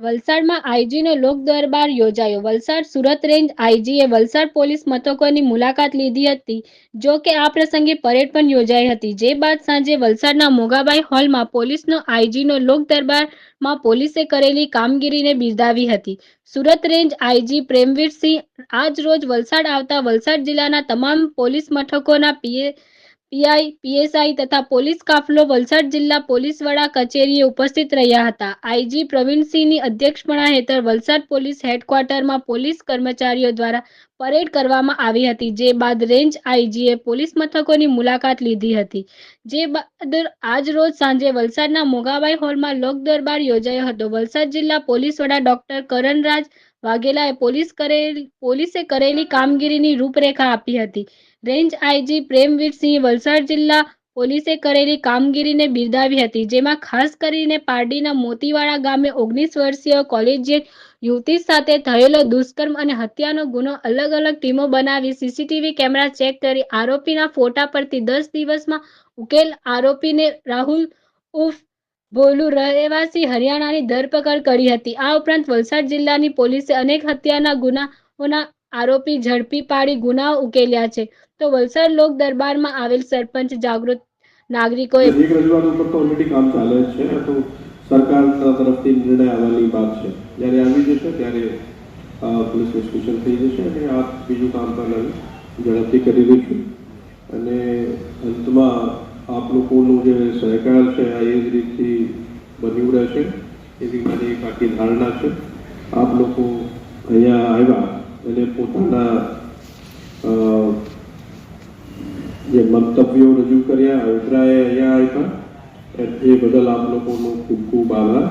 વલસાડમાં આઈજીનો લોક દરબાર યોજાયો. વલસાડ સુરત રેન્જ આઈજીએ વલસાડ પોલીસ મથકોની મુલાકાત લીધી હતી, જો કે આ પ્રસંગે પરેડ પણ યોજાઈ હતી. જે બાદ સાંજે વલસાડના મોગાબાઈ હોલમાં પોલીસનો આઈજીનો લોક દરબારમાં પોલીસે કરેલી કામગીરીને બિરદાવી હતી. સુરત રેન્જ આઈજી પ્રેમવીરસિંહ આજ રોજ વલસાડ આવતા વલસાડ જિલ્લાના તમામ પોલીસ મથકોના પીએ પીઆઈ, પીએસઆઈ તથા પોલીસ કાફલો વલસાડ જિલ્લા પોલીસ વડા કચેરીએ ઉપસ્થિત રહ્યા હતા. આઈજી પ્રવીણસિંહની અધ્યક્ષપણા હેઠળ વલસાડ પોલીસ હેડક્વાર્ટરમાં પોલીસ કર્મચારીઓ દ્વારા પરેડ કરવામાં આવી હતી, જે બાદ રેન્જ આઈજીએ પોલીસ મથકોની મુલાકાત લીધી હતી. જે બાદ આજ રોજ સાંજે વલસાડના મોગાબાઈ હોલમાં લોક દરબાર યોજાયો હતો. વલસાડ જિલ્લા પોલીસ વડા ડોક્ટર કરણરાજ વાઘેલાએ પોલીસ કરેલ, પોલીસે કરેલી કામગીરીની રૂપરેખા આપી હતી. રેન્જ આઈજી પ્રેમવીરસિંહ વલસાડ જિલ્લા પોલીસે કરેલી કામગીરીને બિરદાવી હતી, જેમાં ખાસ કરીને પારડીના મોતીવાડા ગામે ઓગણીસ વર્ષીય કોલેજિયેટ યુવતી સાથે થયેલો દુષ્કર્મ અને હત્યાનો ગુનો અલગ અલગ ટીમો બનાવી સીસીટીવી કેમેરા ચેક કરી આરોપીના ફોટા પરથી દસ દિવસમાં ઉકેલ આરોપીને રાહુલ ઉર્ફ ભોલુ રહેવાસી હરિયાણાની ધરપકડ કરી હતી. આ ઉપરાંત વલસાડ જિલ્લાની પોલીસે અનેક હત્યાના ગુનાઓના આરોપી ઝડપી પાડી ગુનાઓ ઉકેલ્યા છે. તો વલસાડ લોક દરબારમાં આવેલ સરપંચ જાગૃત નાગરિકોએ એક રજૂઆત ઉપર તો ઓલરેડી કામ ચાલે છે તો સરકાર તરફથી નિર્ણય આવવાની વાત છે. જ્યારે આવી જશે, ત્યારે પોલીસ સ્ટેશન થઈ જશે અને આ બીજું કામ પણ ઝડપથી કરી દઈશું. અને અંતમાં આપ લોકોનો જે સહકાર છે, આ એ જ રીતથી બન્યું રહેશે. એવી મારી બાકી ધારણા છે. આપ લોકો અહીંયા આવ્યા અને પોતાના જે મંતવ્યો રજૂ કર્યા, અભિપ્રાય અહીંયા આવ્યા એ બદલ આપ લોકોનો ખૂબ ખૂબ આભાર.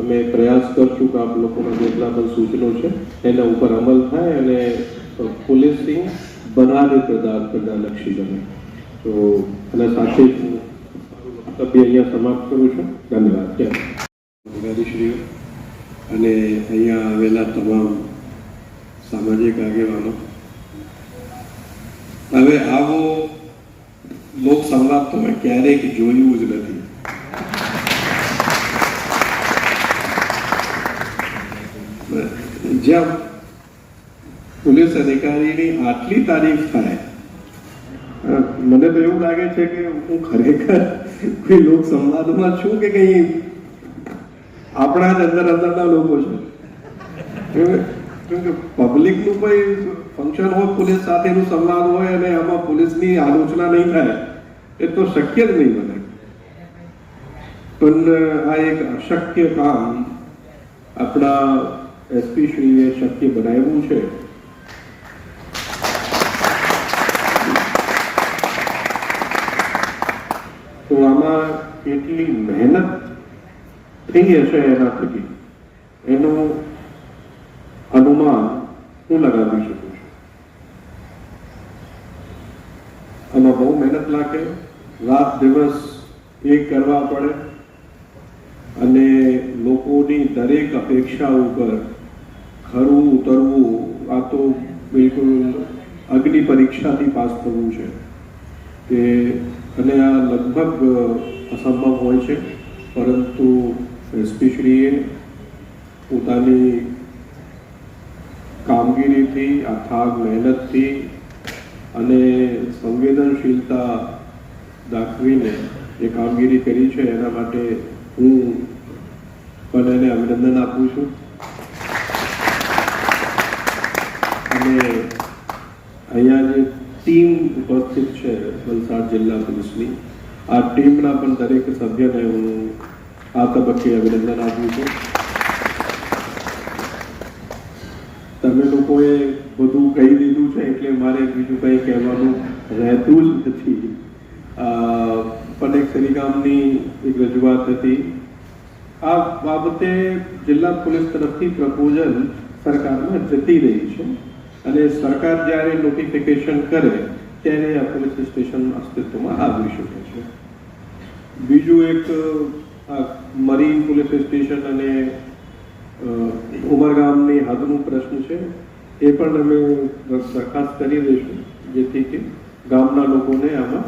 અમે પ્રયાસ કરશું કે આપ લોકોના જેટલા પણ સૂચનો છે, એના ઉપર અમલ થાય અને પોલીસિંગ બનાવે પ્રદાન લક્ષી બને. તો એના સાથે જ હું અહીંયા સમાપ્ત કરું છું. ધન્યવાદ. અધિકારીશ્રીઓ, અને અહીંયા આવેલા તમામ સામાજિક આગેવાનો. હવે આવો લોક સંવાદ તો મેં ક્યારેક જોયું જ નથી. જ્યાં પોલીસ અધિકારીની આટલી તારીફ થાય મને તો એવું લાગે છે કે હું ખરેખર કોઈ લોક સંવાદમાં છું કે કઈ? આપણા જ અંદર અંદરના લોકો છે. કેમ- કે પબ્લિકનું કોઈ ફંક્શન હોય, પોલીસ સાથેનું સંવાદ હોય અને આમાં પોલીસની આલોચના નહીં થાય, એ તો શક્ય જ નહીં બને. પણ આ એક અશક્ય કામ આપણા એસપી શ્રીએ શક્ય બનાવ્યું છે. તો આમાં કેટલી મહેનત થઈ હશે એના થકી. એનું અનુમાન હું લગાવી શકું છું. આમાં બહુ મહેનત લાગે, રાત દિવસ એ કરવા પડે, અને લોકોની દરેક અપેક્ષા ઉપર ખરું ઉતરવું આ તો બિલકુલ અગ્નિ પરીક્ષાથી પાસ થવું છે. કે અને આ લગભગ અસંભવ હોય છે. પરંતુ એસપીશ્રીએ પોતાની કામગીરીથી અથાગ મહેનતથી અને સંવેદનશીલતા દાખવીને જે કામગીરી કરી છે. એના માટે હું પણ એને અભિનંદન આપું છું. અને અહીંયા જે ટીમ ઉપસ્થિત છે વલસાડ જિલ્લા પોલીસની. આ ટીમના પણ દરેક સભ્યને હું આ તબક્કે અભિનંદન આપું છું. તમે લોકોએ બધું કહી દીધું છે એટલે મારે બીજું કંઈ કહેવાનું રહેતું જ નથી. પણ એક શ્રીગામની એક રજૂઆત હતી. આ બાબતે જિલ્લા પોલીસ તરફથી પ્રપોઝલ સરકારમાં જતી રહી છે. અને સરકાર જ્યારે નોટિફિકેશન કરે, ત્યારે આ પોલીસ સ્ટેશન અસ્તિત્વમાં આવી શકે છે. બીજું એક મરીન પોલીસ સ્ટેશન અને ઉમરગામની હદનું પ્રશ્ન છે. એ પણ અમે દરખાસ્ત કરી દઈશું, જેથી કે ગામના લોકોને આમાં